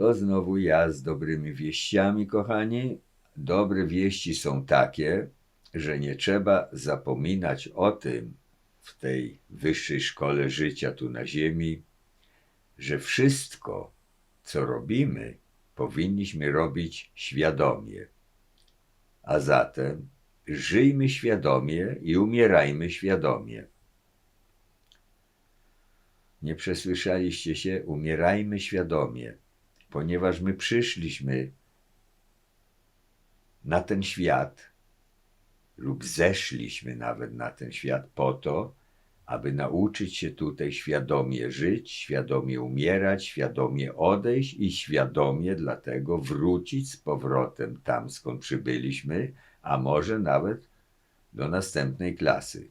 To znowu ja z dobrymi wieściami, kochani. Dobre wieści są takie, że nie trzeba zapominać o tym w tej wyższej szkole życia tu na Ziemi, że wszystko, co robimy, powinniśmy robić świadomie. A zatem żyjmy świadomie i umierajmy świadomie. Nie przesłyszaliście się, umierajmy świadomie, ponieważ my przyszliśmy na ten świat, lub zeszliśmy nawet na ten świat po to, aby nauczyć się tutaj świadomie żyć, świadomie umierać, świadomie odejść i świadomie dlatego wrócić z powrotem tam, skąd przybyliśmy, a może nawet do następnej klasy.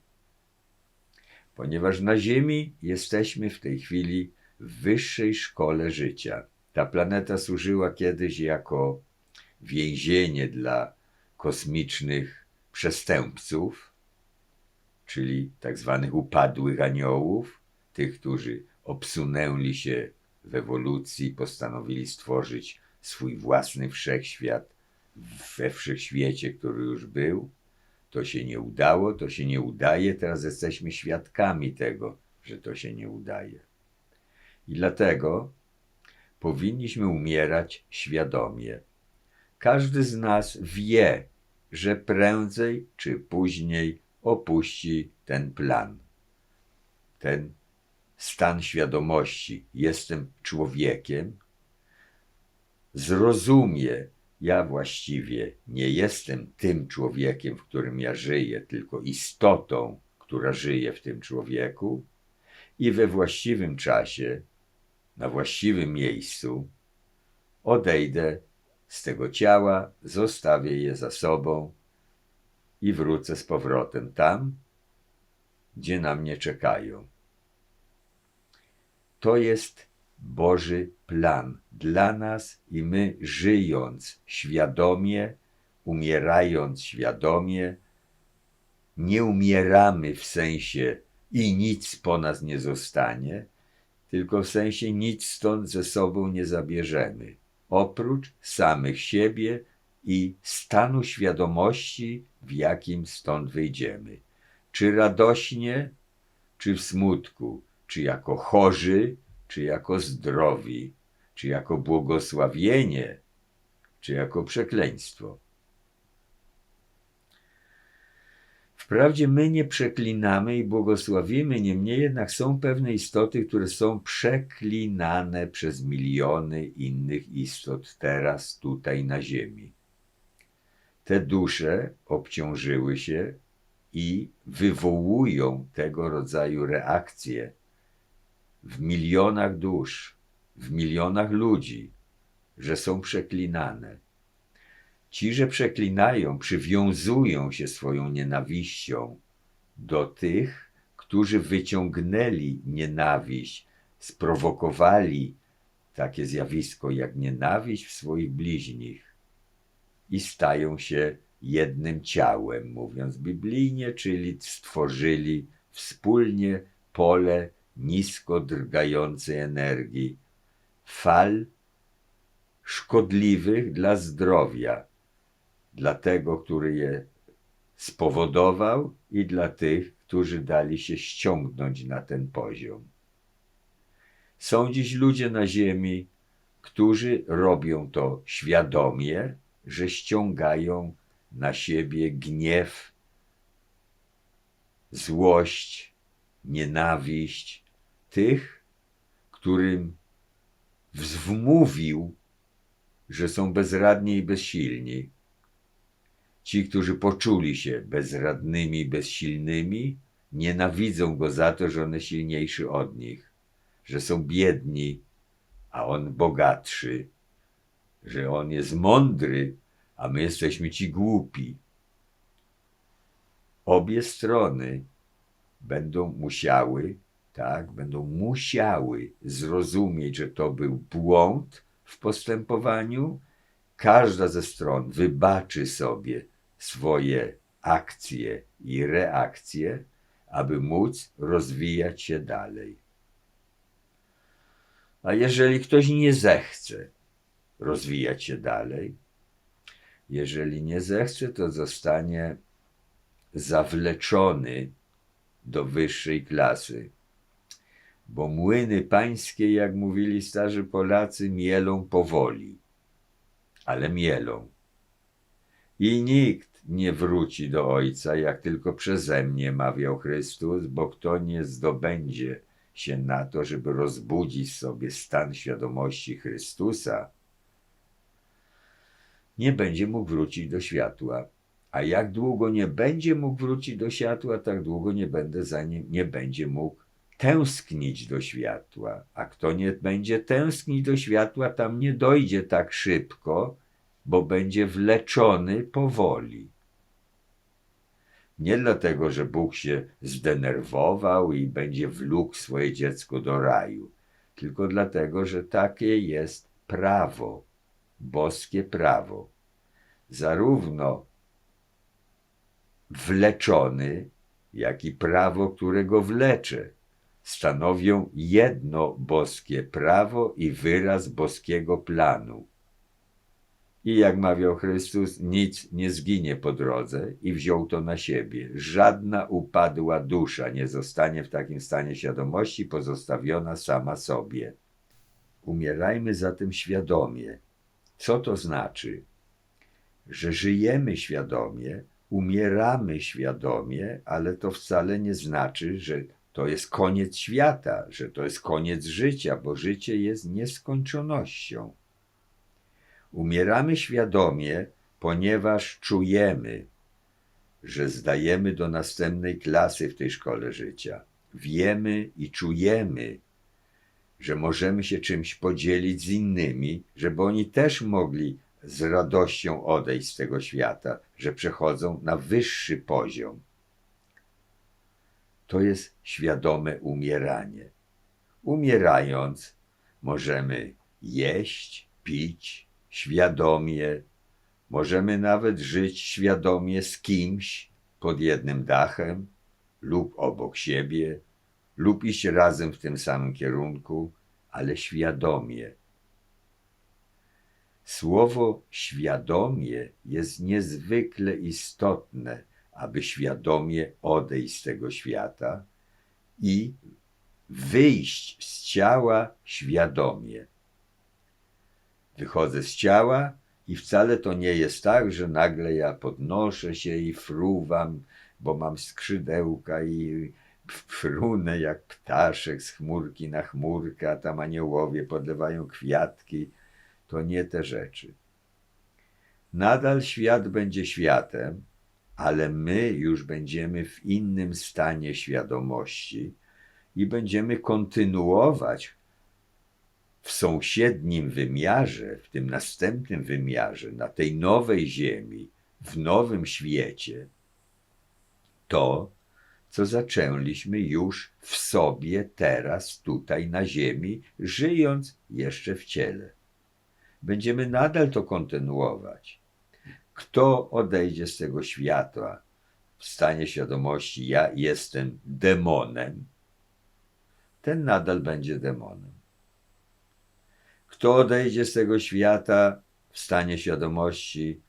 Ponieważ na Ziemi jesteśmy w tej chwili w wyższej szkole życia. Ta planeta służyła kiedyś jako więzienie dla kosmicznych przestępców, czyli tak zwanych upadłych aniołów, tych, którzy obsunęli się w ewolucji, postanowili stworzyć swój własny wszechświat we wszechświecie, który już był. To się nie udało, to się nie udaje, teraz jesteśmy świadkami tego, że to się nie udaje. I dlatego powinniśmy umierać świadomie. Każdy z nas wie, że prędzej czy później opuści ten plan, ten stan świadomości. Jestem człowiekiem, zrozumie, ja właściwie nie jestem tym człowiekiem, w którym ja żyję, tylko istotą, która żyje w tym człowieku, i we właściwym czasie, na właściwym miejscu odejdę z tego ciała, zostawię je za sobą i wrócę z powrotem tam, gdzie na mnie czekają. To jest Boży plan dla nas i my żyjąc świadomie, umierając świadomie, nie umieramy w sensie i nic po nas nie zostanie, tylko w sensie nic stąd ze sobą nie zabierzemy, oprócz samych siebie i stanu świadomości, w jakim stąd wyjdziemy. Czy radośnie, czy w smutku, czy jako chorzy, czy jako zdrowi, czy jako błogosławienie, czy jako przekleństwo. Wprawdzie my nie przeklinamy i błogosławimy, niemniej jednak są pewne istoty, które są przeklinane przez miliony innych istot teraz, tutaj na Ziemi. Te dusze obciążyły się i wywołują tego rodzaju reakcje w milionach dusz, w milionach ludzi, że są przeklinane. Ci, że przeklinają, przywiązują się swoją nienawiścią do tych, którzy wyciągnęli nienawiść, sprowokowali takie zjawisko jak nienawiść w swoich bliźnich i stają się jednym ciałem, mówiąc biblijnie, czyli stworzyli wspólnie pole nisko drgającej energii, fal szkodliwych dla zdrowia, dla tego, który je spowodował i dla tych, którzy dali się ściągnąć na ten poziom. Są dziś ludzie na Ziemi, którzy robią to świadomie, że ściągają na siebie gniew, złość, nienawiść tych, którym wmówił, że są bezradni i bezsilni. Ci, którzy poczuli się bezradnymi, bezsilnymi, nienawidzą go za to, że on jest silniejszy od nich, że są biedni, a on bogatszy, że on jest mądry, a my jesteśmy ci głupi. Obie strony będą musiały, tak, będą musiały zrozumieć, że to był błąd w postępowaniu. Każda ze stron wybaczy sobie swoje akcje i reakcje, aby móc rozwijać się dalej. A jeżeli ktoś nie zechce rozwijać się dalej. Jeżeli nie zechce, to zostanie zawleczony do wyższej klasy. Bo młyny pańskie, jak mówili starzy Polacy, mielą powoli, ale mielą. I nikt nie wróci do Ojca, jak tylko przeze mnie, mawiał Chrystus, bo kto nie zdobędzie się na to, żeby rozbudzić sobie stan świadomości Chrystusa, nie będzie mógł wrócić do światła. A jak długo nie będzie mógł wrócić do światła, tak długo nie, będę za nim, nie będzie mógł tęsknić do światła. A kto nie będzie tęsknić do światła, tam nie dojdzie tak szybko, bo będzie wleczony powoli. Nie dlatego, że Bóg się zdenerwował i będzie wlókł swoje dziecko do raju, tylko dlatego, że takie jest prawo, boskie prawo. Zarówno wleczony, jak i prawo, którego wlecze, stanowią jedno boskie prawo i wyraz boskiego planu. I jak mawiał Chrystus, nic nie zginie po drodze i wziął to na siebie. Żadna upadła dusza nie zostanie w takim stanie świadomości pozostawiona sama sobie. Umierajmy zatem świadomie. Co to znaczy? Że żyjemy świadomie, umieramy świadomie, ale to wcale nie znaczy, że to jest koniec świata, że to jest koniec życia, bo życie jest nieskończonością. Umieramy świadomie, ponieważ czujemy, że zdajemy do następnej klasy w tej szkole życia. Wiemy i czujemy, że możemy się czymś podzielić z innymi, żeby oni też mogli z radością odejść z tego świata, że przechodzą na wyższy poziom. To jest świadome umieranie. Umierając, możemy jeść, pić, świadomie, możemy nawet żyć świadomie z kimś pod jednym dachem lub obok siebie, lub iść razem w tym samym kierunku, ale świadomie. Słowo świadomie jest niezwykle istotne, aby świadomie odejść z tego świata i wyjść z ciała świadomie. Wychodzę z ciała i wcale to nie jest tak, że nagle ja podnoszę się i fruwam, bo mam skrzydełka i frunę jak ptaszek z chmurki na chmurkę, a tam aniołowie podlewają kwiatki. To nie te rzeczy. Nadal świat będzie światem, ale my już będziemy w innym stanie świadomości i będziemy kontynuować w sąsiednim wymiarze, w tym następnym wymiarze, na tej nowej Ziemi, w nowym świecie, to, co zaczęliśmy już w sobie teraz, tutaj na Ziemi, żyjąc jeszcze w ciele. Będziemy nadal to kontynuować. Kto odejdzie z tego światła w stanie świadomości, ja jestem demonem, ten nadal będzie demonem. Kto odejdzie z tego świata w stanie świadomości,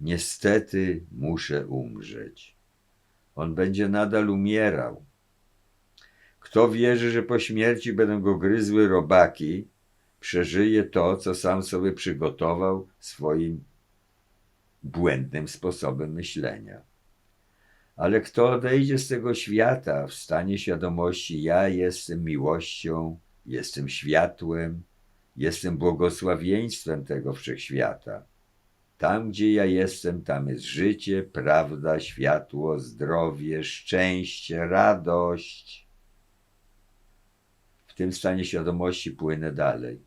niestety muszę umrzeć. On będzie nadal umierał. Kto wierzy, że po śmierci będą go gryzły robaki, przeżyje to, co sam sobie przygotował swoim błędnym sposobem myślenia. Ale kto odejdzie z tego świata w stanie świadomości, ja jestem miłością, jestem światłem, jestem błogosławieństwem tego wszechświata. Tam, gdzie ja jestem, tam jest życie, prawda, światło, zdrowie, szczęście, radość. W tym stanie świadomości płynę dalej.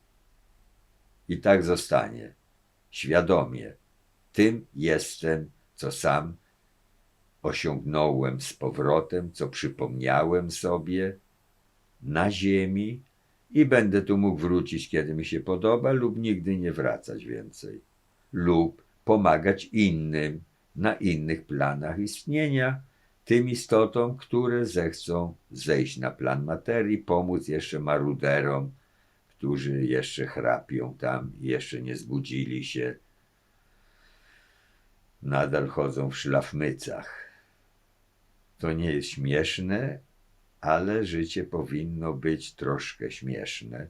I tak zostanie. Świadomie. Tym jestem, co sam osiągnąłem z powrotem, co przypomniałem sobie na ziemi i będę tu mógł wrócić, kiedy mi się podoba, lub nigdy nie wracać więcej, lub pomagać innym na innych planach istnienia, tym istotom, które zechcą zejść na plan materii, pomóc jeszcze maruderom, którzy jeszcze chrapią tam jeszcze nie zbudzili się, nadal chodzą w szlafmycach. To nie jest śmieszne, ale życie powinno być troszkę śmieszne.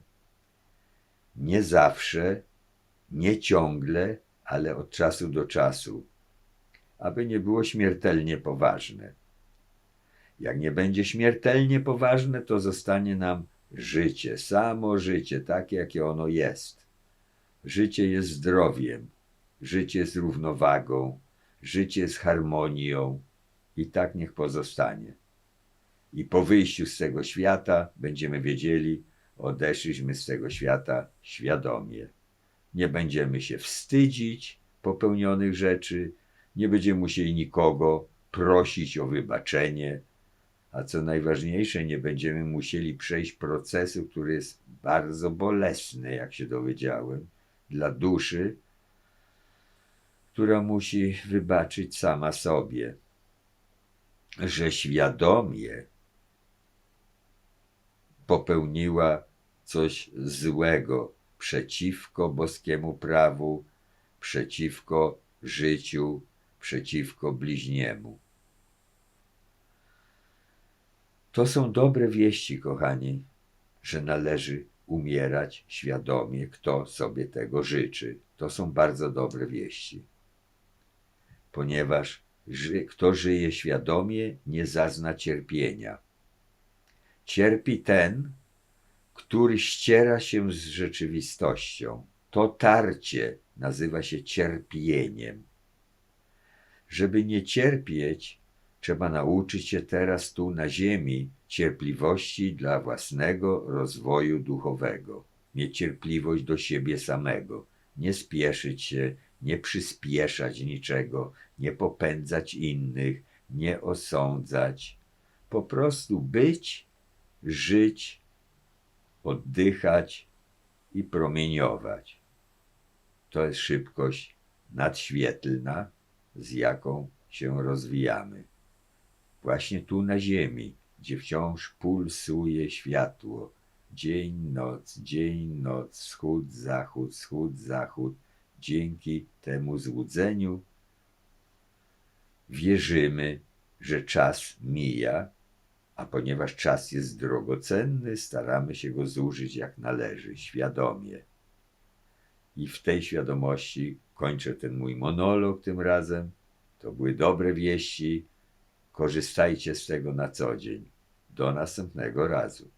Nie zawsze, nie ciągle, ale od czasu do czasu, aby nie było śmiertelnie poważne. Jak nie będzie śmiertelnie poważne, to zostanie nam życie, samo życie, takie jakie ono jest. Życie jest zdrowiem, życie jest równowagą, życie jest harmonią i tak niech pozostanie. I po wyjściu z tego świata będziemy wiedzieli, odeszliśmy z tego świata świadomie. Nie będziemy się wstydzić popełnionych rzeczy, nie będziemy musieli nikogo prosić o wybaczenie, a co najważniejsze, nie będziemy musieli przejść procesu, który jest bardzo bolesny, jak się dowiedziałem, dla duszy, która musi wybaczyć sama sobie, że świadomie popełniła coś złego przeciwko boskiemu prawu, przeciwko życiu, przeciwko bliźniemu. To są dobre wieści, kochani, że należy umierać świadomie, kto sobie tego życzy. To są bardzo dobre wieści. Ponieważ ży, kto żyje świadomie, nie zazna cierpienia. Cierpi ten, który ściera się z rzeczywistością. To tarcie nazywa się cierpieniem. Żeby nie cierpieć, trzeba nauczyć się teraz tu na ziemi cierpliwości dla własnego rozwoju duchowego. Mieć cierpliwość do siebie samego, nie spieszyć się, nie przyspieszać niczego, nie popędzać innych, nie osądzać. Po prostu być, żyć, oddychać i promieniować. To jest szybkość nadświetlna, z jaką się rozwijamy. Właśnie tu na Ziemi, gdzie wciąż pulsuje światło, dzień, noc, dzień, noc, wschód, zachód, wschód, zachód, dzięki temu złudzeniu wierzymy, że czas mija, a ponieważ czas jest drogocenny, staramy się go zużyć jak należy, świadomie. I w tej świadomości kończę ten mój monolog tym razem. To były dobre wieści. Korzystajcie z tego na co dzień. Do następnego razu.